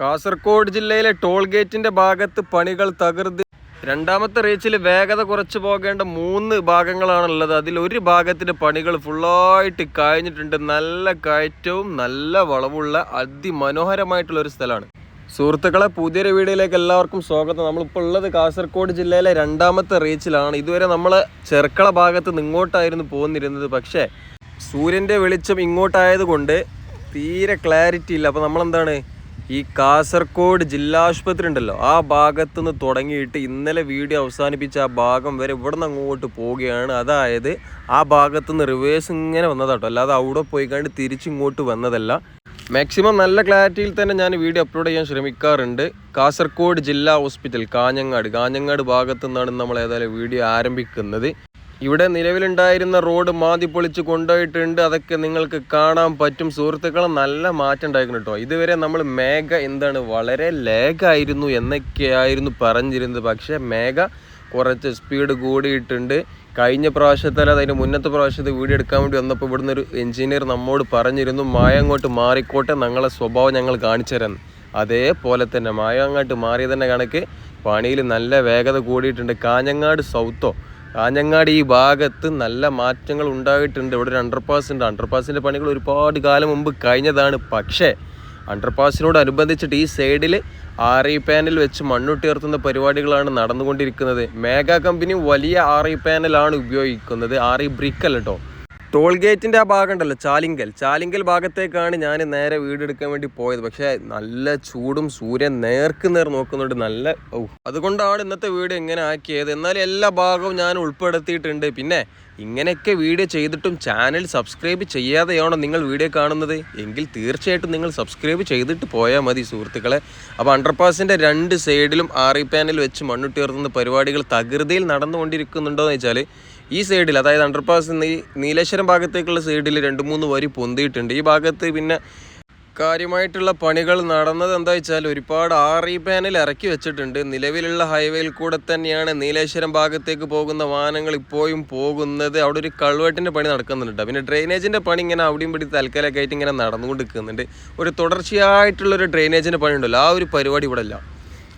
കാസർഗോഡ് ജില്ലയിലെ ടോൾ ഗേറ്റിന്റെ ഭാഗത്ത് പണികൾ തകർത്ത് രണ്ടാമത്തെ റീച്ചിൽ വേഗത കുറച്ച് പോകേണ്ട മൂന്ന് ഭാഗങ്ങളാണുള്ളത്. അതിൽ ഒരു ഭാഗത്തിന്റെ പണികൾ ഫുള്ളായിട്ട് കഴിഞ്ഞിട്ടുണ്ട്. നല്ല കയറ്റവും നല്ല വളവുള്ള അതിമനോഹരമായിട്ടുള്ള ഒരു സ്ഥലമാണ്. സുഹൃത്തുക്കളെ പുതിയൊരു വീഡിയോയിലേക്ക് എല്ലാവർക്കും സ്വാഗതം. നമ്മളിപ്പോൾ ഉള്ളത് കാസർഗോഡ് ജില്ലയിലെ രണ്ടാമത്തെ റീച്ചിലാണ്. ഇതുവരെ നമ്മൾ ചെർക്കള ഭാഗത്ത് നിന്ന് ഇങ്ങോട്ടായിരുന്നു പോന്നിരുന്നത്. പക്ഷേ സൂര്യന്റെ വെളിച്ചം ഇങ്ങോട്ടായത് കൊണ്ട് തീരെ ക്ലാരിറ്റി ഇല്ല. അപ്പോൾ നമ്മളെന്താണ് ഈ കാസർഗോഡ് ജില്ലാ ആശുപത്രി ഉണ്ടല്ലോ ആ ഭാഗത്ത് നിന്ന് തുടങ്ങിയിട്ട് ഇന്നലെ വീഡിയോ അവസാനിപ്പിച്ച ആ ഭാഗം വരെ ഇവിടെ നിന്ന് അങ്ങോട്ട് പോവുകയാണ്. അതായത് ആ ഭാഗത്ത് നിന്ന് റിവേഴ്സ് ഇങ്ങനെ വന്നതാട്ടോ. അല്ലാതെ അവിടെ പോയി കണ്ട് തിരിച്ചിങ്ങോട്ട് വന്നതല്ല. മാക്സിമം നല്ല ക്ലാരിറ്റിയിൽ തന്നെ ഞാൻ വീഡിയോ അപ്ലോഡ് ചെയ്യാൻ ശ്രമിക്കാറുണ്ട്. കാസർഗോഡ് ജില്ലാ ഹോസ്പിറ്റൽ കാഞ്ഞങ്ങാട്. കാഞ്ഞങ്ങാട് ഭാഗത്തു നിന്നാണ് നമ്മൾ ഏതായാലും വീഡിയോ ആരംഭിക്കുന്നത്. ഇവിടെ നിലവിലുണ്ടായിരുന്ന റോഡ് മാതി പൊളിച്ച് കൊണ്ടുപോയിട്ടുണ്ട്. അതൊക്കെ നിങ്ങൾക്ക് കാണാൻ പറ്റും. സുഹൃത്തുക്കളെ നല്ല മാറ്റം ഉണ്ടായിരുന്നു കേട്ടോ ഇതുവരെ നമ്മൾ മേഘ എന്താണ് വളരെ ലേഗായിരുന്നു എന്നൊക്കെയായിരുന്നു പറഞ്ഞിരുന്നത്. പക്ഷേ മേഘ കുറച്ച് സ്പീഡ് കൂടിയിട്ടുണ്ട്. കഴിഞ്ഞ പ്രാവശ്യത്തിൽ അതിന്റെ മുന്നത്തെ പ്രാവശ്യത്തെ വീഡിയോ എടുക്കാൻ വേണ്ടി വന്നപ്പോൾ ഇവിടുന്ന് ഒരു എഞ്ചിനീയർ നമ്മോട് പറഞ്ഞിരുന്നു മായ അങ്ങോട്ട് മാറിക്കോട്ടെ ഞങ്ങളെ സ്വഭാവം ഞങ്ങൾ കാണിച്ചു തരാൻ അതേപോലെ തന്നെ മായ അങ്ങോട്ട് മാറിയതിന്റെ കണക്ക് പണിയിൽ നല്ല വേഗത കൂടിയിട്ടുണ്ട്. കാഞ്ഞങ്ങാട് സൗത്തോ കാഞ്ഞങ്ങാട് ഈ ഭാഗത്ത് നല്ല മാറ്റങ്ങൾ ഉണ്ടായിട്ടുണ്ട്. ഇവിടെ ഒരു അണ്ടർപാസ് ഉണ്ട്. അണ്ടർപാസിന്റെ പണികൾ ഒരുപാട് കാലം മുമ്പ് കഴിഞ്ഞതാണ്. പക്ഷേ അണ്ടർപാസിനോട് അനുബന്ധിച്ചിട്ട് ഈ സൈഡിൽ ആർ ഇ പാനൽ വെച്ച് മണ്ണുട്ടിയർത്തുന്ന പരിപാടികളാണ് നടന്നുകൊണ്ടിരിക്കുന്നത്. മേഘ കമ്പനി വലിയ ആർ ഇ പാനലാണ് ഉപയോഗിക്കുന്നത്. ആർ ഇ ബ്രിക്കല്ലോ ടോൾ ഗേറ്റിന്റെ ആ ഭാഗം ഉണ്ടല്ലോ ചാലിങ്കൽ. ചാലിങ്കൽ ഭാഗത്തേക്കാണ് ഞാൻ നേരെ വീടെടുക്കാൻ വേണ്ടി പോയത്. പക്ഷേ നല്ല ചൂടും സൂര്യൻ നേർക്ക് നേർ നോക്കുന്നുണ്ട് നല്ല ഓ അതുകൊണ്ടാണ് ഇന്നത്തെ വീട് എങ്ങനെ ആക്കിയത്. എന്നാൽ എല്ലാ ഭാഗവും ഞാൻ ഉൾപ്പെടുത്തിയിട്ടുണ്ട്. പിന്നെ ഇങ്ങനെയൊക്കെ വീഡിയോ ചെയ്തിട്ടും ചാനൽ സബ്സ്ക്രൈബ് ചെയ്യാതെയാണോ നിങ്ങൾ വീഡിയോ കാണുന്നത്? എങ്കിൽ തീർച്ചയായിട്ടും നിങ്ങൾ സബ്സ്ക്രൈബ് ചെയ്തിട്ട് പോയാൽ മതി സുഹൃത്തുക്കളെ. അപ്പോൾ അണ്ടർപാസിന്റെ രണ്ട് സൈഡിലും ആറി പാനൽ വെച്ച് മണ്ണുട്ടിയർത്തുന്ന പരിപാടികൾ തകൃതിയിൽ നടന്നുകൊണ്ടിരിക്കുന്നുണ്ടോ എന്ന് വെച്ചാൽ ഈ സൈഡിൽ അതായത് അണ്ടർപാസ് ഈ നീലേശ്വരം ഭാഗത്തേക്കുള്ള സൈഡിൽ രണ്ട് മൂന്ന് വരി പൊന്തിയിട്ടുണ്ട്. ഈ ഭാഗത്ത് പിന്നെ കാര്യമായിട്ടുള്ള പണികൾ നടന്നത് എന്താ വെച്ചാൽ ഒരുപാട് ആർ ഇ പാനൽ ഇറക്കി വെച്ചിട്ടുണ്ട്. നിലവിലുള്ള ഹൈവേയിൽ കൂടെ തന്നെയാണ് നീലേശ്വരം ഭാഗത്തേക്ക് പോകുന്ന വാഹനങ്ങൾ ഇപ്പോഴും പോകുന്നത്. അവിടെ ഒരു കൾവെട്ടിന്റെ പണി നടക്കുന്നുണ്ട് പിന്നെ ഡ്രെയിനേജിന്റെ പണി ഇങ്ങനെ അവിടെയും പിടി തൽക്കാലമൊക്കെ ആയിട്ട് ഇങ്ങനെ നടന്നുകൊണ്ട് നിൽക്കുന്നുണ്ട് ഒരു തുടർച്ചയായിട്ടുള്ളൊരു ഡ്രെയിനേജിന്റെ പണി ഉണ്ടല്ലോ ആ ഒരു പരിപാടി ഇവിടെ ഇല്ല.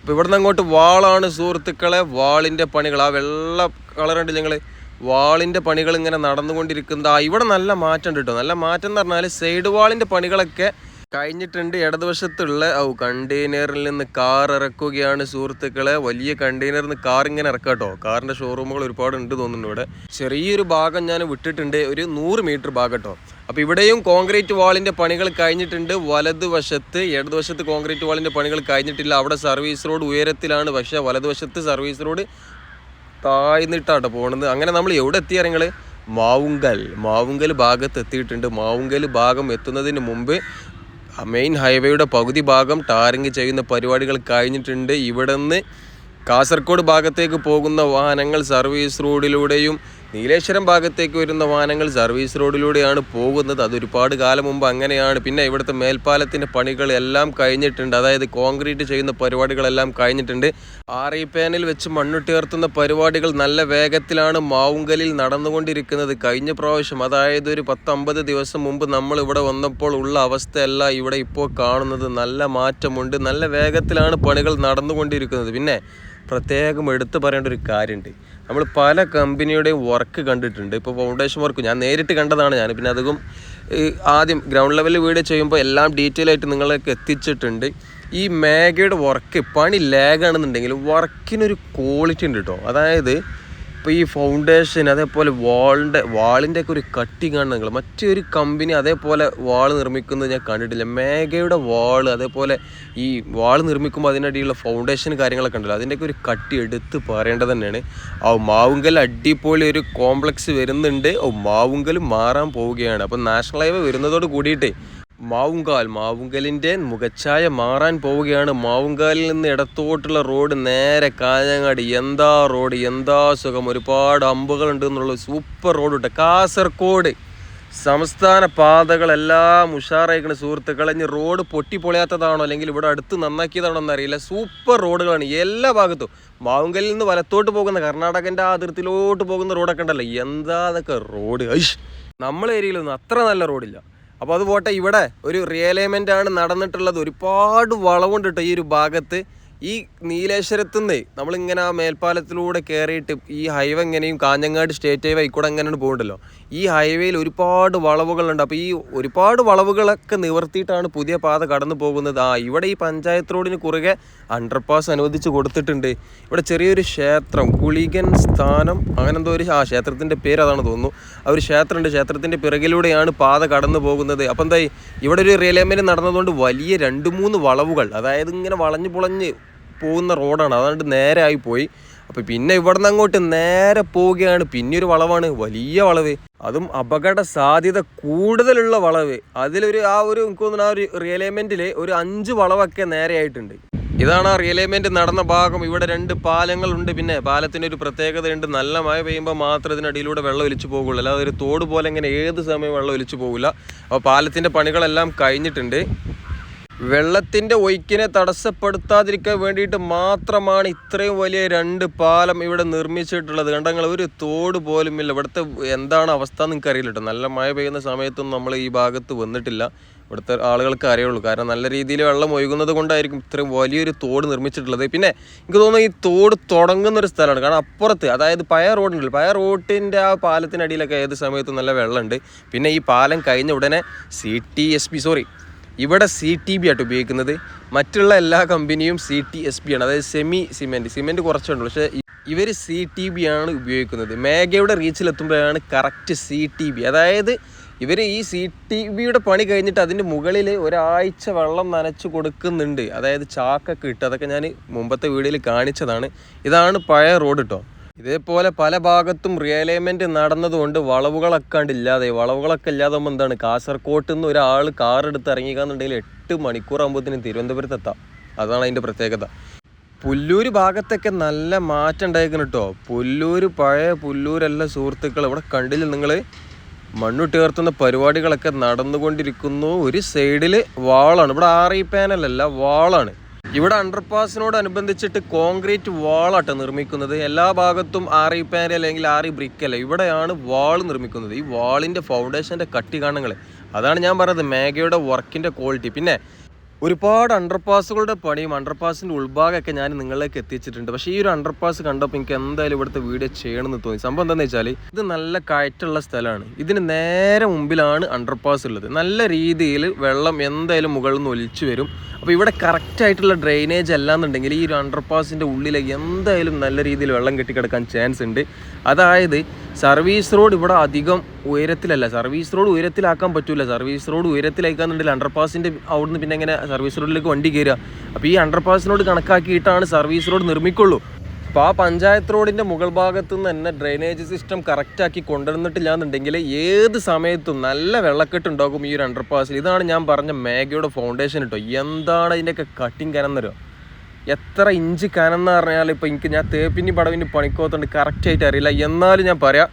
അപ്പോൾ ഇവിടെ നിന്ന് അങ്ങോട്ട് വാളാണ് സുഹൃത്തുക്കളെ. വാളിന്റെ പണികൾ ആ വെള്ള കളറുണ്ട് ഞങ്ങൾ വാളിന്റെ പണികൾ ഇങ്ങനെ നടന്നുകൊണ്ടിരിക്കുന്നതാ. ഇവിടെ നല്ല മാറ്റം കിട്ടും നല്ല മാറ്റം എന്ന് പറഞ്ഞാൽ സൈഡ് വാളിന്റെ പണികളൊക്കെ കഴിഞ്ഞിട്ടുണ്ട്. ഇടതുവശത്തുള്ള ഔ കണ്ടെയ്നറിൽ നിന്ന് കാർ ഇറക്കുകയാണ് സുഹൃത്തുക്കളെ. വലിയ കണ്ടെയ്നറിൽ നിന്ന് കാർ ഇങ്ങനെ ഇറക്കാം കേട്ടോ കാറിന്റെ ഷോറൂമുകൾ ഒരുപാട് ഉണ്ട് തോന്നുന്നു ഇവിടെ. ചെറിയൊരു ഭാഗം ഞാൻ വിട്ടിട്ടുണ്ട്. ഒരു നൂറ് മീറ്റർ ഭാഗം കേട്ടോ അപ്പോൾ ഇവിടെയും കോൺക്രീറ്റ് വാളിന്റെ പണികൾ കഴിഞ്ഞിട്ടുണ്ട്. വലതുവശത്ത് ഇടതുവശത്ത് കോൺക്രീറ്റ് വാളിന്റെ പണികൾ കഴിഞ്ഞിട്ടില്ല. അവിടെ സർവീസ് റോഡ് ഉയരത്തിലാണ്. പക്ഷേ വലതുവശത്ത് സർവീസ് റോഡ് താഴ്ന്നിട്ടാട്ടോ പോകണത് അങ്ങനെ നമ്മൾ എവിടെ എത്തി നിങ്ങൾ മാവുങ്കൽ. മാവുങ്കൽ ഭാഗത്ത് എത്തിയിട്ടുണ്ട്. മാവുങ്കൽ ഭാഗം എത്തുന്നതിന് മുമ്പ് മെയിൻ ഹൈവേയുടെ പകുതി ഭാഗം ടാറിങ് ചെയ്യുന്ന പരിപാടികൾ കഴിഞ്ഞിട്ടുണ്ട്. ഇവിടെ നിന്ന് കാസർഗോഡ് ഭാഗത്തേക്ക് പോകുന്ന വാഹനങ്ങൾ സർവീസ് റോഡിലൂടെയും നീലേശ്വരം ഭാഗത്തേക്ക് വരുന്ന വാഹനങ്ങൾ സർവീസ് റോഡിലൂടെയാണ് പോകുന്നത്. അതൊരുപാട് കാലം മുമ്പ് അങ്ങനെയാണ്. പിന്നെ ഇവിടുത്തെ മേൽപ്പാലത്തിന്റെ പണികൾ എല്ലാം കഴിഞ്ഞിട്ടുണ്ട്. അതായത് കോൺക്രീറ്റ് ചെയ്യുന്ന പരിപാടികളെല്ലാം കഴിഞ്ഞിട്ടുണ്ട്. ആർ ഇ പാനിൽ വെച്ച് മണ്ണുട്ടിയർത്തുന്ന പരിപാടികൾ നല്ല വേഗത്തിലാണ് മാവുങ്കലിൽ നടന്നുകൊണ്ടിരിക്കുന്നത്. കഴിഞ്ഞ പ്രാവശ്യം അതായത് ഒരു പത്തമ്പത് ദിവസം മുമ്പ് നമ്മൾ ഇവിടെ വന്നപ്പോൾ ഉള്ള അവസ്ഥയല്ല ഇവിടെ ഇപ്പോൾ കാണുന്നത്. നല്ല മാറ്റമുണ്ട്. നല്ല വേഗത്തിലാണ് പണികൾ നടന്നുകൊണ്ടിരിക്കുന്നത്. പിന്നെ പ്രത്യേകം എടുത്തു പറയേണ്ട ഒരു കാര്യമുണ്ട്. നമ്മൾ പല കമ്പനിയുടെയും വർക്ക് കണ്ടിട്ടുണ്ട്. ഇപ്പോൾ ഫൗണ്ടേഷൻ വർക്ക് ഞാൻ നേരിട്ട് കണ്ടതാണ് ഞാൻ. പിന്നെ അധികം ആദ്യം ഗ്രൗണ്ട് ലെവലിൽ വീഡിയോ ചെയ്യുമ്പോൾ എല്ലാം ഡീറ്റെയിൽ ആയിട്ട് നിങ്ങളൊക്കെ എത്തിച്ചിട്ടുണ്ട്. ഈ മേഘയുടെ വർക്ക് പണി ലാഗാണെന്നുണ്ടെങ്കിൽ വർക്കിനൊരു ക്വാളിറ്റി ഉണ്ട് കേട്ടോ അതായത് ഇപ്പോൾ ഈ ഫൗണ്ടേഷൻ അതേപോലെ വാളിന്റെ വാളിന്റെ ഒക്കെ ഒരു കട്ടിങ് ആണ് നിങ്ങൾ. മറ്റൊരു കമ്പനി അതേപോലെ വാൾ നിർമ്മിക്കുന്നത് ഞാൻ കണ്ടിട്ടില്ല. മേഘയുടെ വാൾ അതേപോലെ ഈ വാൾ നിർമ്മിക്കുമ്പോൾ അതിനടിയുള്ള ഫൗണ്ടേഷൻ കാര്യങ്ങളൊക്കെ ഉണ്ടല്ലോ. അതിന്റെയൊക്കെ ഒരു കട്ടി എടുത്ത് പറയേണ്ടത് തന്നെയാണ്. ആ മാവുങ്കൽ അടിപൊളി ഒരു കോംപ്ലക്സ് വരുന്നുണ്ട്. ഓ മാവുങ്കൽ മാറാൻ പോവുകയാണ്. അപ്പോൾ നാഷണൽ ഹൈവേ വരുന്നതോട് കൂടിയിട്ടേ മാവുങ്കാൽ മാവുങ്കലിന്റെ മുഖച്ഛായ മാറാൻ പോവുകയാണ്. മാവുങ്കാലിൽ നിന്ന് ഇടത്തോട്ടുള്ള റോഡ് നേരെ കാഞ്ഞങ്ങാട്. എന്താ റോഡ്? എന്താ സുഖം? ഒരുപാട് അമ്പുകളുണ്ട് എന്നുള്ള സൂപ്പർ റോഡ് ഉണ്ട് കാസർഗോഡ് സംസ്ഥാന പാതകളെല്ലാം ഉഷാറായിക്കണ സുഹൃത്തുക്കളെ. ഇനി റോഡ് പൊട്ടിപ്പൊളിയാത്തതാണോ അല്ലെങ്കിൽ ഇവിടെ അടുത്ത് നന്നാക്കിയതാണോ എന്നറിയില്ല. സൂപ്പർ റോഡുകളാണ് എല്ലാ ഭാഗത്തും. മാവുങ്കലിൽ നിന്ന് വലത്തോട്ട് പോകുന്ന കർണാടകന്റെ അതിർത്തിയിലോട്ട് പോകുന്ന റോഡൊക്കെ ഉണ്ടല്ലോ. എന്താ അതൊക്കെ റോഡ്? ഐഷ് നമ്മളെ ഏരിയയിലൊന്നും അത്ര നല്ല റോഡില്ല. അപ്പോൾ അത് പോട്ടെ ഇവിടെ ഒരു റിയലൈൻമെന്റ് ആണ് നടന്നിട്ടുള്ളത്. ഒരുപാട് വളവുണ്ട് കേട്ടോ ഈ ഒരു ഭാഗത്ത്. ഈ നീലേശ്വരത്തു നിന്ന് നമ്മളിങ്ങനെ ആ മേൽപ്പാലത്തിലൂടെ കയറിയിട്ട് ഈ ഹൈവേ എങ്ങനെയും കാഞ്ഞങ്ങാട് സ്റ്റേറ്റ് ഹൈവേ കൂടെ എങ്ങനെയാണ് പോകുന്നുണ്ടല്ലോ ഈ ഹൈവേയിൽ ഒരുപാട് വളവുകളുണ്ട്. അപ്പോൾ ഈ ഒരുപാട് വളവുകളൊക്കെ നിവർത്തിയിട്ടാണ് പുതിയ പാത കടന്നു പോകുന്നത്. ആ ഇവിടെ ഈ പഞ്ചായത്ത് റോഡിന് കുറുകെ അണ്ടർപാസ് അനുവദിച്ച് കൊടുത്തിട്ടുണ്ട്. ഇവിടെ ചെറിയൊരു ക്ഷേത്രം കുളികൻ സ്ഥാനം അങ്ങനെ എന്തോ ഒരു ആ ക്ഷേത്രത്തിന്റെ പേര് അതാണ് തോന്നുന്നു. ആ ഒരു ക്ഷേത്രമുണ്ട്. ക്ഷേത്രത്തിന്റെ പിറകിലൂടെയാണ് പാത കടന്നു പോകുന്നത്. അപ്പം എന്തായി? ഇവിടെ ഒരു റിയലൈൻമെന്റ് നടന്നതുകൊണ്ട് വലിയ രണ്ട് മൂന്ന് വളവുകൾ അതായത് ഇങ്ങനെ വളഞ്ഞ് പുളഞ്ഞ് പോകുന്ന റോഡാണ്. അതുകൊണ്ട് നേരെ ആയി പോയി. അപ്പോൾ പിന്നെ നിന്ന് അങ്ങോട്ട് നേരെ പോവുകയാണ്. പിന്നെ ഒരു വളവാണ്. വലിയ വളവ്. അതും അപകട സാധ്യത കൂടുതലുള്ള വളവ്. അതിലൊരു ആ ഒരു എനിക്ക് തോന്നുന്നു ആ ഒരു റിയലൈൻമെന്റിൽ ഒരു അഞ്ച് വളവൊക്കെ നേരെയായിട്ടുണ്ട് ഇതാണ് ആ റിയലൈൻമെന്റ് നടന്ന ഭാഗം. ഇവിടെ രണ്ട് പാലങ്ങളുണ്ട്. പിന്നെ പാലത്തിന് ഒരു പ്രത്യേകത ഉണ്ട് നല്ല മഴ പെയ്യുമ്പോൾ മാത്രം ഇതിനടിയിലൂടെ വെള്ളം ഒലിച്ചു പോകുള്ളൂ. അല്ലാതെ ഒരു തോട് പോലെ ഇങ്ങനെ ഏത് സമയം വെള്ളം ഒലിച്ചു പോകില്ല അപ്പോൾ പാലത്തിന്റെ പണികളെല്ലാം കഴിഞ്ഞിട്ടുണ്ട്. വെള്ളത്തിന്റെ ഒഴുക്കിനെ തടസ്സപ്പെടുത്താതിരിക്കാൻ വേണ്ടിയിട്ട് മാത്രമാണ് ഇത്രയും വലിയ രണ്ട് പാലം ഇവിടെ നിർമ്മിച്ചിട്ടുള്ളത്. കണ്ടങ്ങൾ ഒരു തോട് പോലും ഇല്ല. ഇവിടുത്തെ എന്താണ് അവസ്ഥ നിങ്ങൾക്ക് അറിയില്ല കേട്ടോ. നല്ല മഴ പെയ്യുന്ന സമയത്തൊന്നും നമ്മൾ ഈ ഭാഗത്ത് വന്നിട്ടില്ല. ഇവിടുത്തെ ആളുകൾക്ക് അറിയുള്ളൂ. കാരണം നല്ല രീതിയിൽ വെള്ളം ഒഴുകുന്നത് കൊണ്ടായിരിക്കും ഇത്രയും വലിയൊരു തോട് നിർമ്മിച്ചിട്ടുള്ളത്. പിന്നെ എനിക്ക് തോന്നുന്നു ഈ തോട് തുടങ്ങുന്ന ഒരു സ്ഥലമാണ്. കാരണം അപ്പുറത്ത് അതായത് പയർ റോഡുണ്ടല്ലോ പയർ റോഡിന്റെ ആ പാലത്തിനടിയിലൊക്കെ ഏത് സമയത്തും നല്ല വെള്ളമുണ്ട്. പിന്നെ ഈ പാലം കഴിഞ്ഞ ഉടനെ C T S P sorry ഇവിടെ സി ടി ബി ആയിട്ട് ഉപയോഗിക്കുന്നത്. മറ്റുള്ള എല്ലാ കമ്പനിയും സി ടി എസ് ബി ആണ്. അതായത് സെമി സിമെന്റ് സിമെന്റ് കുറച്ചുണ്ട് പക്ഷേ ഇവർ സി ടി ബി ആണ് ഉപയോഗിക്കുന്നത്. മേഘയുടെ റീച്ചിലെത്തുമ്പോഴാണ് കറക്റ്റ് സി ടി ബി അതായത് ഇവർ ഈ സി ടി ബിയുടെ പണി കഴിഞ്ഞിട്ട് അതിന്റെ മുകളിൽ ഒരാഴ്ച വെള്ളം നനച്ച് കൊടുക്കുന്നുണ്ട്. അതായത് ചാക്കൊക്കെ ഇട്ട്. അതൊക്കെ ഞാൻ മുമ്പത്തെ വീഡിയോയിൽ കാണിച്ചതാണ്. ഇതാണ് പഴയ റോഡ് കേട്ടോ ഇതേപോലെ പല ഭാഗത്തും റിയലൈൻമെന്റ് നടന്നതുകൊണ്ട് വളവുകളൊക്കെ ഇല്ലാതെ വളവുകളൊക്കെ ഇല്ലാതെ എന്താണ്? കാസർകോട്ട് നിന്ന് ഒരാൾ കാർ എടുത്ത് ഇറങ്ങിക്കാന്നുണ്ടെങ്കിൽ എട്ട് മണിക്കൂർ ആകുമ്പോഴത്തേനും തിരുവനന്തപുരത്ത് എത്താം. അതാണ് അതിന്റെ പ്രത്യേകത. പുല്ലൂർ ഭാഗത്തൊക്കെ നല്ല മാറ്റം ഉണ്ടായിരിക്കണം കേട്ടോ പുല്ലൂര് പഴയ പുല്ലൂരല്ല സുഹൃത്തുക്കൾ ഇവിടെ കണ്ടില്ല നിങ്ങൾ മണ്ണുട്ടേർത്തുന്ന പരിപാടികളൊക്കെ നടന്നുകൊണ്ടിരിക്കുന്നു. ഒരു സൈഡിൽ വാളാണ്. ഇവിടെ ഇ പാനലല്ല വാളാണ്. ഇവിടെ അണ്ടർപാസിനോട് അനുബന്ധിച്ചിട്ട് കോൺക്രീറ്റ് വാളാട്ടോ നിർമ്മിക്കുന്നത്. എല്ലാ ഭാഗത്തും ആറി പാൻ അല്ലെങ്കിൽ ആറി ബ്രിക്ക് അല്ല. ഇവിടെയാണ് വാൾ നിർമ്മിക്കുന്നത്. ഈ വാളിന്റെ ഫൗണ്ടേഷന്റെ കട്ടി കാണുങ്ങൾ അതാണ് ഞാൻ പറഞ്ഞത് മേഘയുടെ വർക്കിന്റെ ക്വാളിറ്റി പിന്നെ ഒരുപാട് അണ്ടർപാസുകളുടെ പണിയും അണ്ടർപാസിന്റെ ഉൾഭാഗമൊക്കെ ഞാൻ നിങ്ങളിലേക്ക് എത്തിച്ചിട്ടുണ്ട്. പക്ഷേ ഈ ഒരു അണ്ടർപാസ് കണ്ടപ്പോൾ എനിക്ക് എന്തായാലും ഇവിടുത്തെ വീഡിയോ ചെയ്യണമെന്ന് തോന്നി. സംഭവം എന്താണെന്ന് വെച്ചാൽ ഇത് നല്ല കയറ്റുള്ള സ്ഥലമാണ്. ഇതിന് നേരെ മുമ്പിലാണ് അണ്ടർപാസ് ഉള്ളത്. നല്ല രീതിയിൽ വെള്ളം എന്തായാലും മുകളിൽ നിന്ന് ഒലിച്ചു വരും. അപ്പോൾ ഇവിടെ കറക്റ്റായിട്ടുള്ള ഡ്രെയിനേജ് അല്ലാന്നുണ്ടെങ്കിൽ ഈ ഒരു അണ്ടർപാസിന്റെ ഉള്ളിലേക്ക് എന്തായാലും നല്ല രീതിയിൽ വെള്ളം കെട്ടിക്കിടക്കാൻ ചാൻസ് ഉണ്ട്. അതായത് സർവീസ് റോഡ് ഇവിടെ അധികം ഉയരത്തിലല്ല. സർവീസ് റോഡ് ഉയരത്തിലാക്കാൻ പറ്റില്ല സർവീസ് റോഡ് ഉയരത്തിലാക്കാന്നുണ്ടെങ്കിൽ അണ്ടർപാസിന്റെ അവിടുന്ന് പിന്നെ എങ്ങനെ സർവീസ് റോഡിലേക്ക് വണ്ടി കയറുക അപ്പോൾ ഈ അണ്ടർപാസിനോട് കണക്കാക്കിയിട്ടാണ് സർവീസ് റോഡ് നിർമ്മിക്കുള്ളൂ. അപ്പോൾ ആ പഞ്ചായത്ത് റോഡിന്റെ മുകൾ ഭാഗത്തു നിന്ന് തന്നെ ഡ്രെയിനേജ് സിസ്റ്റം കറക്റ്റാക്കി കൊണ്ടുവന്നിട്ടില്ല എന്നുണ്ടെങ്കിൽ ഏത് സമയത്തും നല്ല വെള്ളക്കെട്ട് വെള്ളക്കെട്ടുണ്ടാകും ഈ ഒരു അണ്ടർപാസിൽ ഇതാണ് ഞാൻ പറഞ്ഞ മേഘയുടെ ഫൗണ്ടേഷൻ കേട്ടോ എന്താണ് ഇതിന്റെയൊക്കെ കട്ടിങ് കനം തരുമോ എത്ര ഇഞ്ച് കനം എന്ന് പറഞ്ഞാൽ ഇപ്പോൾ എനിക്ക് ഞാൻ തേപ്പിന്റെ പടവിന് പണിക്കോത്തുണ്ട് കറക്റ്റായിട്ട് അറിയില്ല. എന്നാലും ഞാൻ പറയാം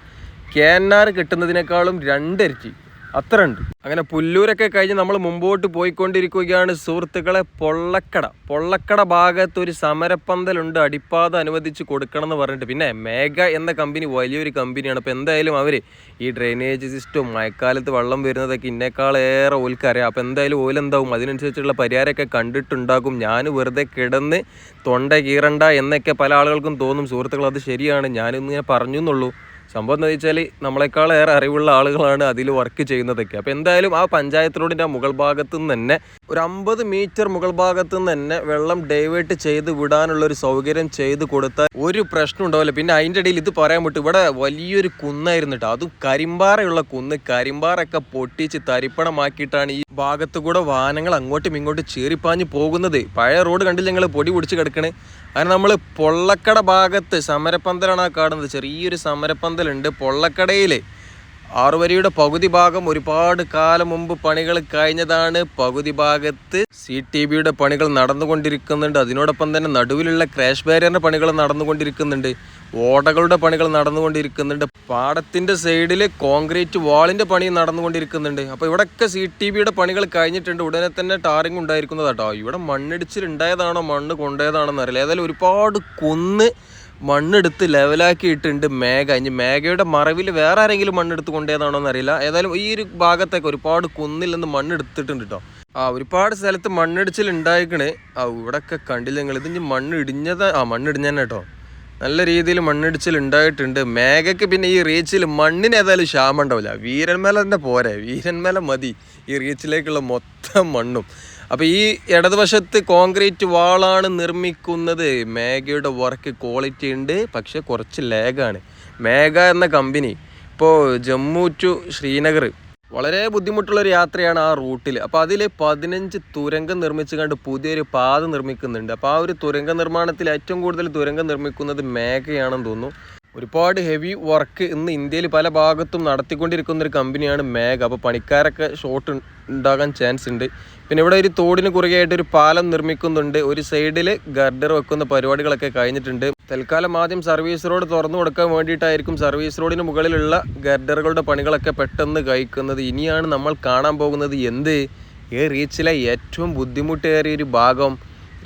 കേന്നാർ കിട്ടുന്നതിനേക്കാളും രണ്ടിരട്ടി. അത്ര ഉണ്ട് അങ്ങനെ പുല്ലൂരൊക്കെ കഴിഞ്ഞ് നമ്മൾ മുമ്പോട്ട് പോയിക്കൊണ്ടിരിക്കുകയാണ്. സുഹൃത്തുക്കളെ പൊള്ളക്കട. പൊള്ളക്കട ഭാഗത്ത് ഒരു സമരപ്പന്തലുണ്ട്. അടിപ്പാത അനുവദിച്ച് കൊടുക്കണം എന്ന് പറഞ്ഞിട്ട്. പിന്നെ മേഘ എന്ന കമ്പനി വലിയൊരു കമ്പനിയാണ്. അപ്പോൾ എന്തായാലും അവർ ഈ ഡ്രെയിനേജ് സിസ്റ്റം മഴക്കാലത്ത് വെള്ളം വരുന്നതൊക്കെ ഇന്നേക്കാളേറെ ഓൽക്കറിയാം. അപ്പോൾ എന്തായാലും ഓലെന്താവും? അതിനനുസരിച്ചുള്ള പരിഹാരമൊക്കെ കണ്ടിട്ടുണ്ടാകും. ഞാൻ വെറുതെ കിടന്ന് തൊണ്ട കീറണ്ട എന്നൊക്കെ പല ആളുകൾക്കും തോന്നും. സുഹൃത്തുക്കൾ അത് ശരിയാണ്. ഞാനിങ്ങനെ പറഞ്ഞു എന്നുള്ളൂ സംഭവം എന്താ വെച്ചാൽ നമ്മളെക്കാൾ ഏറെ അറിവുള്ള ആളുകളാണ് അതിൽ വർക്ക് ചെയ്യുന്നതൊക്കെ. അപ്പോൾ എന്തായാലും ആ പഞ്ചായത്ത് റോഡിന്റെ മുകൾ ഭാഗത്തു നിന്ന് തന്നെ ഒരു അമ്പത് മീറ്റർ മുകൾ ഭാഗത്തു നിന്ന് തന്നെ വെള്ളം ഡൈവേർട്ട് ചെയ്ത് വിടാനുള്ള ഒരു സൗകര്യം ചെയ്ത് കൊടുത്താൽ ഒരു പ്രശ്നം ഉണ്ടാവില്ല. പിന്നെ അതിന്റെ ഇടയിൽ ഇത് പറയാൻ പറ്റും ഇവിടെ വലിയൊരു കുന്നായിരുന്നു കേട്ടോ. അതും കരിമ്പാറയുള്ള കുന്ന്. കരിമ്പാറൊക്കെ പൊട്ടിച്ച് തരിപ്പണമാക്കിയിട്ടാണ് ഈ ഭാഗത്തു കൂടെ വാഹനങ്ങൾ അങ്ങോട്ടും ഇങ്ങോട്ടും ചീറിപ്പാഞ്ഞ് പോകുന്നത്. പഴയ റോഡ് കണ്ടില്ല ഞങ്ങൾ പൊടി പിടിച്ച് കിടക്കണേ. അങ്ങനെ നമ്മൾ പൊള്ളക്കട ഭാഗത്ത് സമരപ്പന്തലാണ് ആ കാണുന്നത്. ചെറിയൊരു സമരപ്പന്തലുണ്ട് പൊള്ളക്കടയിൽ ആറുവരിയുടെ പകുതി ഭാഗം ഒരുപാട് കാലം മുമ്പ് പണികൾ കഴിഞ്ഞതാണ്. പകുതി ഭാഗത്ത് സി ടി ബിയുടെ പണികൾ നടന്നുകൊണ്ടിരിക്കുന്നുണ്ട്. അതിനോടൊപ്പം തന്നെ നടുവിലുള്ള ക്രാഷ് ബാരിയറിന്റെ പണികൾ നടന്നുകൊണ്ടിരിക്കുന്നുണ്ട്. ഓടകളുടെ പണികൾ നടന്നുകൊണ്ടിരിക്കുന്നുണ്ട്. പാടത്തിന്റെ സൈഡിൽ കോൺക്രീറ്റ് വാളിന്റെ പണി നടന്നുകൊണ്ടിരിക്കുന്നുണ്ട്. അപ്പോൾ ഇവിടെയൊക്കെ സി ടി ബിയുടെ പണികൾ കഴിഞ്ഞിട്ടുണ്ട്. ഉടനെ തന്നെ ടാറിങ് ഉണ്ടായിരിക്കുന്നതാട്ടോ. ഇവിടെ മണ്ണിടിച്ചിലുണ്ടായതാണോ? മണ്ണ് കൊണ്ടേതാണോ എന്നറിയില്ല. ഏതായാലും ഒരുപാട് കുന്ന് മണ്ണെടുത്ത് ലെവലാക്കിയിട്ടുണ്ട് മേഘ. ഇനി മേഘയുടെ മറവിൽ വേറെ ആരെങ്കിലും മണ്ണെടുത്ത് കൊണ്ടുപോയതാണോ എന്നറിയില്ല ഏതായാലും ഈ ഒരു ഭാഗത്തേക്ക് ഒരുപാട് കുന്നിൽ നിന്ന് മണ്ണെടുത്തിട്ടുണ്ട് കേട്ടോ ആ ഒരുപാട് സ്ഥലത്ത് മണ്ണിടിച്ചിൽ ഉണ്ടായിക്കണ്. ആ ഇവിടെയൊക്കെ കണ്ടില്ല നിങ്ങൾ? ഇത് ഇനി മണ്ണ് ഇടിഞ്ഞത് ആ മണ്ണിടിഞ്ഞ കേട്ടോ നല്ല രീതിയിൽ മണ്ണിടിച്ചിൽ ഉണ്ടായിട്ടുണ്ട്. മേഘയ്ക്ക് പിന്നെ ഈ റീച്ചിൽ മണ്ണിന് ഏതായാലും ക്ഷാമം ഉണ്ടാവില്ല. വീരന്മേല തന്നെ പോരെ. വീരന്മേല മതി. ഈ റീച്ചിലേക്കുള്ള മൊത്തം മണ്ണും. അപ്പോൾ ഈ ഇടതുവശത്ത് കോൺക്രീറ്റ് വാളാണ് നിർമ്മിക്കുന്നത്. മേഘയുടെ വർക്ക് ക്വാളിറ്റി ഉണ്ട് പക്ഷെ കുറച്ച് ലേഗാണ്. മേഘ എന്ന കമ്പനി. ഇപ്പോൾ ജമ്മു ടു ശ്രീനഗർ. വളരെ ബുദ്ധിമുട്ടുള്ള ഒരു യാത്രയാണ് ആ റൂട്ടിൽ അപ്പോൾ അതിൽ പതിനഞ്ച് തുരങ്കം നിർമ്മിച്ചു കണ്ട് പുതിയൊരു പാത നിർമ്മിക്കുന്നുണ്ട്. അപ്പോൾ ആ ഒരു തുരങ്ക നിർമ്മാണത്തിൽ ഏറ്റവും കൂടുതൽ തുരങ്കം നിർമ്മിക്കുന്നത് മേഘയാണെന്ന് തോന്നുന്നു. ഒരുപാട് ഹെവി വർക്ക് ഇന്ന് ഇന്ത്യയിൽ പല ഭാഗത്തും നടത്തിക്കൊണ്ടിരിക്കുന്ന ഒരു കമ്പനിയാണ് മേഘ അപ്പോൾ പണിക്കാരൊക്കെ ഷോർട്ട് ഉണ്ടാകാൻ ചാൻസ് ഉണ്ട്. പിന്നെ ഇവിടെ ഒരു തോടിന് കുറുകെയായിട്ട് ഒരു പാലം നിർമ്മിക്കുന്നുണ്ട്. ഒരു സൈഡിൽ ഗർഡർ വെക്കുന്ന പരിപാടികളൊക്കെ കഴിഞ്ഞിട്ടുണ്ട്. തൽക്കാലം ആദ്യം സർവീസ് റോഡ് തുറന്നു കൊടുക്കാൻ വേണ്ടിയിട്ടായിരിക്കും സർവീസ് റോഡിന് മുകളിലുള്ള ഗർഡറുകളുടെ പണികളൊക്കെ പെട്ടെന്ന് കഴിക്കുന്നത്. ഇനിയാണ് നമ്മൾ കാണാൻ പോകുന്നത് എന്ത്? ഈ റീച്ചിലെ ഏറ്റവും ബുദ്ധിമുട്ടേറിയ ഒരു ഭാഗം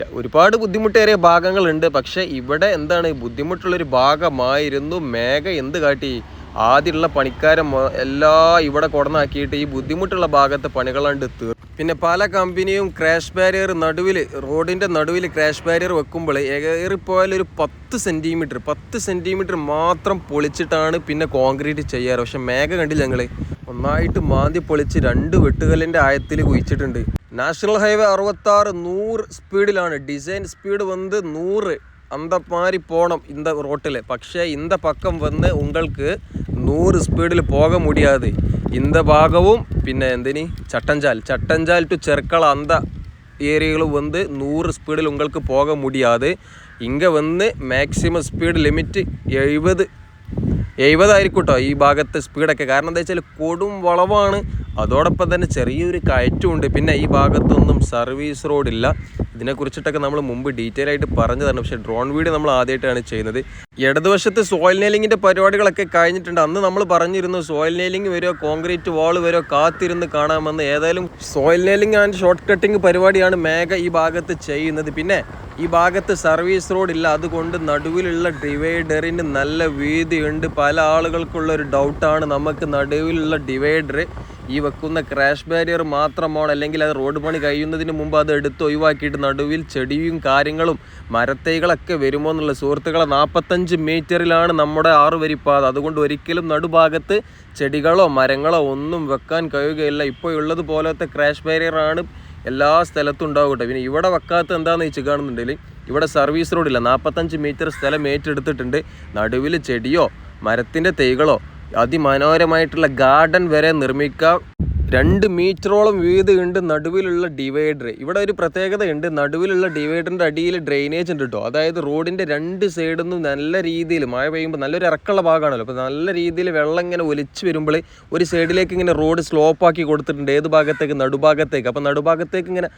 ഒരുപാട് ബുദ്ധിമുട്ടേറിയ ഭാഗങ്ങളുണ്ട്. പക്ഷെ ഇവിടെ എന്താണ് ബുദ്ധിമുട്ടുള്ളൊരു ഭാഗമായിരുന്നു മേഘ. എന്ത് കാട്ടി? ആദ്യമുള്ള പണിക്കാരെ മൊ- എല്ലാം ഇവിടെ കൊടന്നാക്കിയിട്ട് ഈ ബുദ്ധിമുട്ടുള്ള ഭാഗത്തെ പണികളാണ്ട് തീർ പിന്നെ പല കമ്പനിയും ക്രാഷ് ബാരിയർ നടുവിൽ റോഡിന്റെ നടുവിൽ ക്രാഷ് ബാരിയർ വെക്കുമ്പോൾ ഏറിപ്പോയാൽ ഒരു പത്ത് സെന്റിമീറ്റർ പത്ത് സെന്റിമീറ്റർ മാത്രം പൊളിച്ചിട്ടാണ് പിന്നെ കോൺക്രീറ്റ് ചെയ്യാറ്. പക്ഷെ മേഘ കണ്ടില്ല ഞങ്ങൾ ഒന്നായിട്ട് മാന്തി പൊളിച്ച് രണ്ട് വെട്ടുകല്ലിന്റെ ആയത്തിൽ കുഴിച്ചിട്ടുണ്ട്. നാഷണൽ ഹൈവേ അറുപത്താറ് നൂറ് സ്പീഡിലാണ്. ഡിസൈൻ സ്പീഡ് വന്ന് നൂറ് അന്തമാരി പോകണം ഇന്ത റോട്ടിൽ പക്ഷേ ഇന്ത പക്കം വന്ന് ഉങ്ങൾക്ക് നൂറ് സ്പീഡിൽ പോക മുടിയാതെ. ഇന്ത ഭാഗവും പിന്നെ എന്തിനി? ചട്ടഞ്ചാൽ. ചട്ടഞ്ചാൽ ടു ചെർക്കള അന്ത ഏരിയകളും വന്ന് നൂറ് സ്പീഡിൽ ഉങ്ങൾക്ക് പോക മുടിയാതെ. ഇങ്ങ വന്ന് മാക്സിമം സ്പീഡ് ലിമിറ്റ് എഴുപത് എഴുപതായിരിക്കും കേട്ടോ ഈ ഭാഗത്ത് സ്പീഡൊക്കെ. കാരണം എന്താ വെച്ചാൽ കൊടും വളവാണ്. അതോടൊപ്പം തന്നെ ചെറിയൊരു കയറ്റമുണ്ട് പിന്നെ ഈ ഭാഗത്തൊന്നും സർവീസ് റോഡില്ല. ഇതിനെക്കുറിച്ചിട്ടൊക്കെ നമ്മൾ മുമ്പ് ഡീറ്റെയിൽ ആയിട്ട് പറഞ്ഞു പക്ഷേ ഡ്രോൺ വീഡിയോ നമ്മൾ ആദ്യമായിട്ടാണ് ചെയ്യുന്നത്. ഇടതുവശത്ത് സോയിൽ നെയിലിങ്ങിന്റെ പരിപാടികളൊക്കെ കഴിഞ്ഞിട്ടുണ്ട്. അന്ന് നമ്മൾ പറഞ്ഞിരുന്നു സോയിൽ നെയിലിംഗ് വരുമോ കോൺക്രീറ്റ് വാൾ വരുമോ കാത്തിരുന്ന് കാണാമെന്ന്. ഏതായാലും soil nailing and short cutting പരിപാടിയാണ് മേഘ ഈ ഭാഗത്ത് ചെയ്യുന്നത്. പിന്നെ ഈ ഭാഗത്ത് സർവീസ് റോഡ് ഇല്ല. അതുകൊണ്ട് നടുവിലുള്ള ഡിവൈഡറിന് നല്ല വീതിയുണ്ട്. പല ആളുകൾക്കുള്ള ഒരു ഡൗട്ടാണ് നമുക്ക് നടുവിലുള്ള ഡിവൈഡർ ഈ വെക്കുന്ന ക്രാഷ് ബാരിയർ മാത്രമാണ്. അല്ലെങ്കിൽ അത് റോഡ് പണി കഴിയുന്നതിന് മുമ്പ് അത് എടുത്ത് ഒഴിവാക്കിയിട്ട് നടുവിൽ ചെടിയും കാര്യങ്ങളും മരത്തൈകളൊക്കെ വരുമോ എന്നുള്ള സുഹൃത്തുക്കളെ നാൽപ്പത്തഞ്ച് മീറ്ററിലാണ് നമ്മുടെ ആറ് വരിപ്പാത അതുകൊണ്ട് ഒരിക്കലും നടുഭാഗത്ത് ചെടികളോ മരങ്ങളോ ഒന്നും വെക്കാൻ കഴിയുകയില്ല. ഇപ്പോൾ ഉള്ളത് പോലത്തെ ക്രാഷ് ബാരിയറാണ് എല്ലാ സ്ഥലത്തും ഉണ്ടാവട്ടെ. പിന്നെ ഇവിടെ വെക്കാത്ത എന്താണെന്ന് വെച്ച് കാണുന്നുണ്ടെങ്കിൽ ഇവിടെ സർവീസ് റോഡില്ല നാൽപ്പത്തഞ്ച് മീറ്റർ സ്ഥലം ഏറ്റെടുത്തിട്ടുണ്ട്. നടുവിൽ ചെടിയോ മരത്തിന്റെ തൈകളോ അതിമനോഹരമായിട്ടുള്ള ഗാർഡൻ വരെ നിർമ്മിക്കാം. രണ്ട് മീറ്ററോളം വീതിയുണ്ട് നടുവിലുള്ള ഡിവൈഡർ. ഇവിടെ ഒരു പ്രത്യേകതയുണ്ട് നടുവിലുള്ള ഡിവൈഡറിന്റെ അടിയിൽ ഡ്രെയിനേജ് ഉണ്ട് കേട്ടോ അതായത് റോഡിന്റെ രണ്ട് സൈഡിൽ നിന്നും നല്ല രീതിയിൽ മഴ പെയ്യുമ്പോൾ നല്ലൊരു ഇറക്കമുള്ള ഭാഗമാണല്ലോ. അപ്പോൾ നല്ല രീതിയിൽ വെള്ളം ഇങ്ങനെ ഒലിച്ച് വരുമ്പോൾ ഒരു സൈഡിലേക്ക് ഇങ്ങനെ റോഡ് സ്ലോപ്പാക്കി കൊടുത്തിട്ടുണ്ട്. ഏത് ഭാഗത്തേക്ക്? നടുഭാഗത്തേക്ക്. അപ്പോൾ നടുഭാഗത്തേക്ക് ഇങ്ങനെ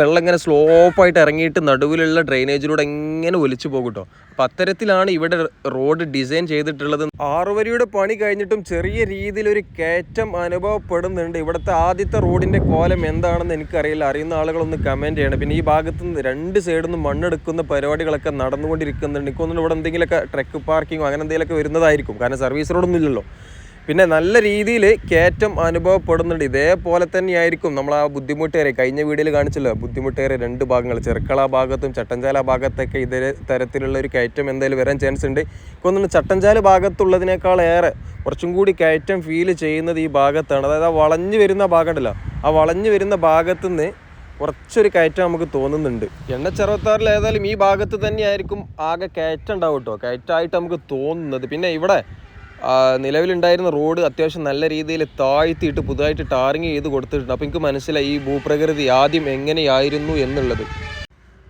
വെള്ളം ഇങ്ങനെ സ്ലോപ്പായിട്ട് ഇറങ്ങിയിട്ട് നടുവിലുള്ള ഡ്രെയിനേജിലൂടെ ഇങ്ങനെ ഒലിച്ചു പോകും കേട്ടോ അപ്പോൾ അത്തരത്തിലാണ് ഇവിടെ റോഡ് ഡിസൈൻ ചെയ്തിട്ടുള്ളത്. ആറുവരിയുടെ പണി കഴിഞ്ഞിട്ടും ചെറിയ രീതിയിൽ ഒരു കയറ്റം അനുഭവപ്പെടുന്നുണ്ട് ഇവിടുത്തെ ആദ്യത്തെ റോഡിന്റെ കോലം എന്താണെന്ന് എനിക്കറിയില്ല. അറിയുന്ന ആളുകളൊന്ന് കമന്റ് ചെയ്യണം. പിന്നെ ഈ ഭാഗത്ത് നിന്ന് രണ്ട് സൈഡിൽ നിന്ന് മണ്ണെടുക്കുന്ന പരിപാടികളൊക്കെ നടന്നുകൊണ്ടിരിക്കുന്നുണ്ട്. എനിക്കൊന്നും ഇവിടെ എന്തെങ്കിലുമൊക്കെ ട്രക്ക് പാർക്കിങ്ങോ അങ്ങനെ എന്തെങ്കിലുമൊക്കെ വരുന്നതായിരിക്കും. കാരണം സർവീസ് റോഡൊന്നും ഇല്ലല്ലോ. പിന്നെ നല്ല രീതിയിൽ കയറ്റം അനുഭവപ്പെടുന്നുണ്ട്. ഇതേപോലെ തന്നെയായിരിക്കും നമ്മൾ ആ ബുദ്ധിമുട്ടേറെ കഴിഞ്ഞ വീഡിയോയിൽ കാണിച്ചല്ലോ ബുദ്ധിമുട്ടേറെ രണ്ട് ഭാഗങ്ങൾ ചെറുക്കള ഭാഗത്തും ചട്ടഞ്ചാല ഭാഗത്തൊക്കെ ഇതേ തരത്തിലുള്ള ഒരു കയറ്റം എന്തായാലും വരാൻ ചാൻസ് ഉണ്ട്. തോന്നുന്നു ചട്ടഞ്ചാല ഭാഗത്തുള്ളതിനേക്കാൾ ഏറെ കുറച്ചും കൂടി കയറ്റം ഫീൽ ചെയ്യുന്നത് ഈ ഭാഗത്താണ്. അതായത് ആ വളഞ്ഞു വരുന്ന ഭാഗമുണ്ടല്ലോ ആ വളഞ്ഞു വരുന്ന ഭാഗത്തുനിന്ന് കുറച്ചൊരു കയറ്റം നമുക്ക് തോന്നുന്നുണ്ട്. എണ്ണച്ചെറുപത്താറിൽ ഏതായാലും ഈ ഭാഗത്ത് തന്നെയായിരിക്കും ആകെ കയറ്റം ഉണ്ടാവും കേട്ടോ. കയറ്റമായിട്ട് നമുക്ക് തോന്നുന്നത്. പിന്നെ ഇവിടെ നിലവിലുണ്ടായിരുന്ന റോഡ് അത്യാവശ്യം നല്ല രീതിയിൽ താഴ്ത്തിയിട്ട് പുതുതായിട്ട് ടാറിങ് ചെയ്ത് കൊടുത്തിട്ടുണ്ട്. അപ്പോൾ എനിക്ക് മനസ്സിലായി ഈ ഭൂപ്രകൃതി ആദ്യം എങ്ങനെയായിരുന്നു എന്നുള്ളത്.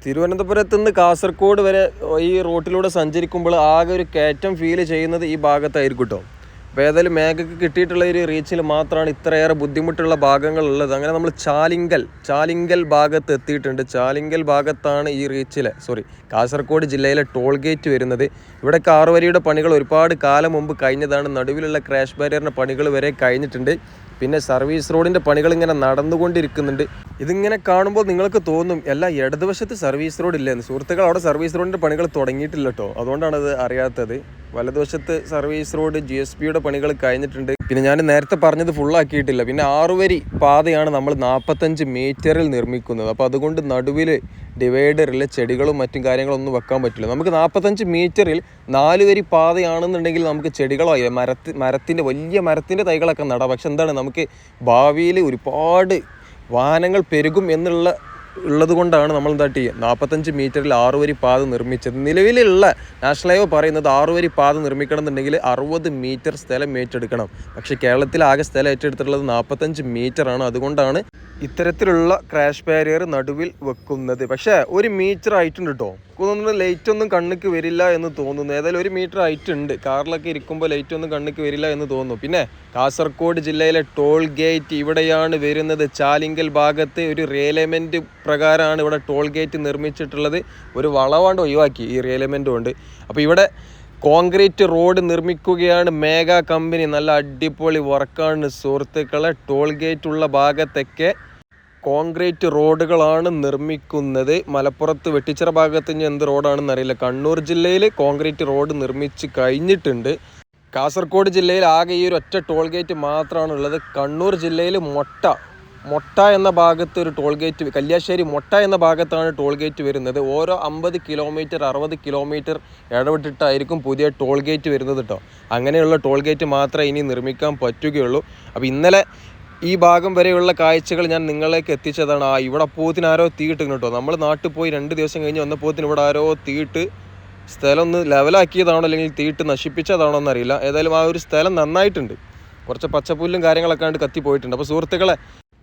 തിരുവനന്തപുരത്ത് നിന്ന് കാസർഗോഡ് വരെ ഈ റോട്ടിലൂടെ സഞ്ചരിക്കുമ്പോൾ ആകെ ഒരു കയറ്റം ഫീൽ ചെയ്യുന്നത് ഈ ഭാഗത്തായിരിക്കും കേട്ടോ. അപ്പോൾ ഏതായാലും മേഘയ്ക്ക് കിട്ടിയിട്ടുള്ള ഒരു റീച്ചിൽ മാത്രമാണ് ഇത്രയേറെ ബുദ്ധിമുട്ടുള്ള ഭാഗങ്ങളുള്ളത്. അങ്ങനെ നമ്മൾ ചാലിങ്കൽ ചാലിങ്കൽ ഭാഗത്ത് എത്തിയിട്ടുണ്ട്. ചാലിങ്കൽ ഭാഗത്താണ് ഈ റീച്ചിലെ സോറി കാസർഗോഡ് ജില്ലയിലെ ടോൾ ഗേറ്റ് വരുന്നത്. ഇവിടെ കാറുവരിയുടെ പണികൾ ഒരുപാട് കാലം മുമ്പ് കഴിഞ്ഞതാണ്. നടുവിലുള്ള ക്രാഷ് ബാരിയറിന്റെ പണികൾ വരെ കഴിഞ്ഞിട്ടുണ്ട്. പിന്നെ സർവീസ് റോഡിന്റെ പണികൾ ഇങ്ങനെ നടന്നുകൊണ്ടിരിക്കുന്നുണ്ട്. ഇതിങ്ങനെ കാണുമ്പോൾ നിങ്ങൾക്ക് തോന്നും എല്ലാ ഇടതുവശത്ത് സർവീസ് റോഡ് ഇല്ലെന്ന്. സുഹൃത്തുക്കൾ അവിടെ സർവീസ് റോഡിന്റെ പണികൾ തുടങ്ങിയിട്ടില്ല കേട്ടോ. അതുകൊണ്ടാണത് അത് അറിയാത്തത്. വലതുവശത്ത് സർവീസ് റോഡ് ജി എസ് പിയുടെ പണികൾ കഴിഞ്ഞിട്ടുണ്ട്. പിന്നെ ഞാൻ നേരത്തെ പറഞ്ഞത് ഫുള്ളാക്കിയിട്ടില്ല പിന്നെ ആറുവരി പാതയാണ് നമ്മൾ നാൽപ്പത്തഞ്ച് മീറ്ററിൽ നിർമ്മിക്കുന്നത്. അപ്പോൾ അതുകൊണ്ട് നടുവിൽ ഡിവൈഡറിൽ ചെടികളും മറ്റും കാര്യങ്ങളൊന്നും വെക്കാൻ പറ്റില്ല. നമുക്ക് നാൽപ്പത്തഞ്ച് മീറ്ററിൽ നാല് വരി പാതയാണെന്നുണ്ടെങ്കിൽ നമുക്ക് ചെടികളോ മരത്തി മരത്തിന്റെ വലിയ മരത്തിന്റെ തൈകളൊക്കെ നടാം. പക്ഷെ എന്താണ് നമുക്ക് ഭാവിയിൽ ഒരുപാട് വാഹനങ്ങൾ പെരുകും എന്നുള്ള ഉള്ളത് കൊണ്ടാണ് നമ്മൾ എന്താ ചെയ്യുക നാൽപ്പത്തഞ്ച് മീറ്ററിൽ ആറ് വരി പാത നിർമ്മിച്ചത്. നിലവിലുള്ള നാഷണൽ ഹൈവേ പറയുന്നത് ആറ് വരി പാത നിർമ്മിക്കണം എന്നുണ്ടെങ്കിൽ അറുപത് മീറ്റർ സ്ഥലം ഏറ്റെടുക്കണം. പക്ഷേ കേരളത്തിൽ ആകെ സ്ഥലം ഏറ്റെടുത്തിട്ടുള്ളത് നാൽപ്പത്തഞ്ച് മീറ്ററാണ്. അതുകൊണ്ടാണ് ഇത്തരത്തിലുള്ള ക്രാഷ് ബാരിയർ നടുവിൽ വെക്കുന്നത്. പക്ഷേ ഒരു മീറ്റർ ആയിട്ടുണ്ട് കേട്ടോ തോന്നുന്നു ലൈറ്റ് ഒന്നും കണ്ണിക്ക് വരില്ല എന്ന് തോന്നുന്നു. ഏതായാലും ഒരു മീറ്റർ ഉണ്ട്. കാറിലൊക്കെ ഇരിക്കുമ്പോൾ ലൈറ്റ് ഒന്നും കണ്ണിക്ക് വരില്ല എന്ന് തോന്നുന്നു. പിന്നെ കാസർഗോഡ് ജില്ലയിലെ ടോൾ ഗേറ്റ് ഇവിടെയാണ് വരുന്നത്. ചാലിങ്കൽ ഭാഗത്ത് ഒരു റേലമെന്റ് പ്രകാരമാണ് ഇവിടെ ടോൾ ഗേറ്റ് നിർമ്മിച്ചിട്ടുള്ളത്. ഒരു വളവാണ്ട് ഒഴിവാക്കി ഈ റേലമെന്റ് കൊണ്ട്. അപ്പോൾ ഇവിടെ കോൺക്രീറ്റ് റോഡ് നിർമ്മിക്കുകയാണ് മേഘ കമ്പനി നല്ല അടിപൊളി വർക്കാണ് സുഹൃത്തുക്കളെ. ടോൾ ഗേറ്റ് ഉള്ള ഭാഗത്തൊക്കെ കോൺക്രീറ്റ് റോഡുകളാണ് നിർമ്മിക്കുന്നത്. മലപ്പുറത്ത് വെട്ടിച്ചിറ ഭാഗത്ത് ഇനി എന്ത് റോഡാണെന്ന് അറിയില്ല. കണ്ണൂർ ജില്ലയിൽ കോൺക്രീറ്റ് റോഡ് നിർമ്മിച്ച് കഴിഞ്ഞിട്ടുണ്ട്. കാസർഗോഡ് ജില്ലയിൽ ആകെ ഈ ഒരു ഒറ്റ ടോൾ ഗേറ്റ് മാത്രമാണ് ഉള്ളത് കണ്ണൂർ ജില്ലയിൽ മൊട്ട മൊട്ട എന്ന ഭാഗത്ത് ഒരു ടോൾ ഗേറ്റ് കല്യാശ്ശേരി മൊട്ട എന്ന ഭാഗത്താണ് ടോൾ ഗേറ്റ് വരുന്നത്. ഓരോ അമ്പത് കിലോമീറ്റർ അറുപത് കിലോമീറ്റർ ഇടവിട്ടിട്ടായിരിക്കും പുതിയ ടോൾ ഗേറ്റ് വരുന്നത് കേട്ടോ അങ്ങനെയുള്ള ടോൾ ഗേറ്റ് മാത്രമേ ഇനി നിർമ്മിക്കാൻ പറ്റുകയുള്ളൂ. അപ്പോൾ ഇന്നലെ ഈ ഭാഗം വരെയുള്ള കാഴ്ചകൾ ഞാൻ നിങ്ങളേക്ക് എത്തിച്ചതാണ്. ആ ഇവിടെ പോത്തിന് ആരോ തീയിട്ട് കേട്ടോ. നമ്മൾ നാട്ടിൽ പോയി രണ്ട് ദിവസം കഴിഞ്ഞ് വന്നപ്പോത്തിന് ഇവിടെ ആരോ തീയിട്ട് സ്ഥലം ഒന്ന് ലെവലാക്കിയതാണോ അല്ലെങ്കിൽ തീയിട്ട് നശിപ്പിച്ചതാണോ എന്നറിയില്ല. ഏതായാലും ആ ഒരു സ്ഥലം നന്നായിട്ടുണ്ട്. കുറച്ച് പച്ചപ്പുല്ലും കാര്യങ്ങളൊക്കെ ആണ്ട് കത്തിപ്പോയിട്ടുണ്ട് അപ്പോൾ സുഹൃത്തുക്കളെ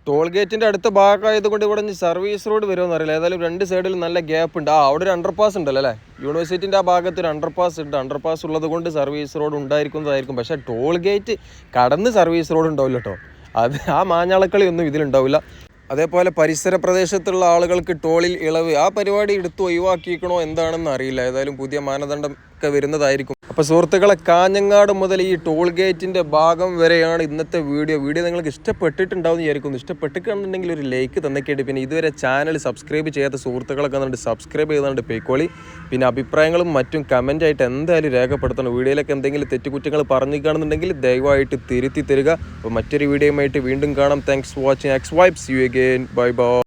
ടോൾ ഗേറ്റിന്റെ അടുത്ത ഭാഗമായതുകൊണ്ട് ഇവിടെ സർവീസ് റോഡ് വരുമെന്ന് അറിയില്ല. ഏതായാലും രണ്ട് സൈഡിൽ നല്ല ഗ്യാപ്പ് ഉണ്ട്. ആ അവിടെ ഒരു അണ്ടർപാസ് ഉണ്ടല്ലോ അല്ലേ? യൂണിവേഴ്സിറ്റിന്റെ ആ ഭാഗത്ത് ഒരു അണ്ടർപാസ് ഉണ്ട്. അണ്ടർപാസ് ഉള്ളത് കൊണ്ട് സർവീസ് റോഡ് ഉണ്ടായിരിക്കുന്നതായിരിക്കും. പക്ഷേ ടോൾ ഗേറ്റ് കടന്ന് സർവീസ് റോഡ് ഉണ്ടാവില്ല കേട്ടോ. അത് ആ മാഞ്ഞാളക്കളി ഒന്നും ഇതിലുണ്ടാവില്ല. അതേപോലെ പരിസര പ്രദേശത്തുള്ള ആളുകൾക്ക് ടോളിൽ ഇളവ് ആ പരിപാടി എടുത്ത് ഒഴിവാക്കിക്കണോ എന്താണെന്ന് അറിയില്ല. ഏതായാലും പുതിയ മാനദണ്ഡം ഒക്കെ വരുന്നതായിരിക്കും. അപ്പോൾ സുഹൃത്തുക്കളെ കാഞ്ഞങ്ങാട് മുതൽ ഈ ടോൾ ഗേറ്റിന്റെ ഭാഗം വരെയാണ് ഇന്നത്തെ വീഡിയോ. വീഡിയോ നിങ്ങൾക്ക് ഇഷ്ടപ്പെട്ടിട്ടുണ്ടാവും വിചാരിക്കുന്നു. ഇഷ്ടപ്പെട്ടിട്ടുണ്ടെങ്കിൽ ഒരു ലൈക്ക് തന്നേക്കേണ്ടി പിന്നെ ഇതുവരെ ചാനൽ സബ്സ്ക്രൈബ് ചെയ്യാത്ത സുഹൃത്തുക്കളൊക്കെ വന്നിട്ട് സബ്സ്ക്രൈബ് ചെയ്തുകൊണ്ട് പേക്കോളി പിന്നെ അഭിപ്രായങ്ങളും മറ്റും കമന്റ് ആയിട്ട് എന്തായാലും രേഖപ്പെടുത്തണം. വീഡിയോയിലൊക്കെ എന്തെങ്കിലും തെറ്റുകുറ്റങ്ങൾ പറഞ്ഞു ദയവായിട്ട് തിരുത്തി തരിക. അപ്പോൾ മറ്റൊരു വീഡിയോയുമായിട്ട് വീണ്ടും കാണാം. Thanks watching X vibes you again bye bye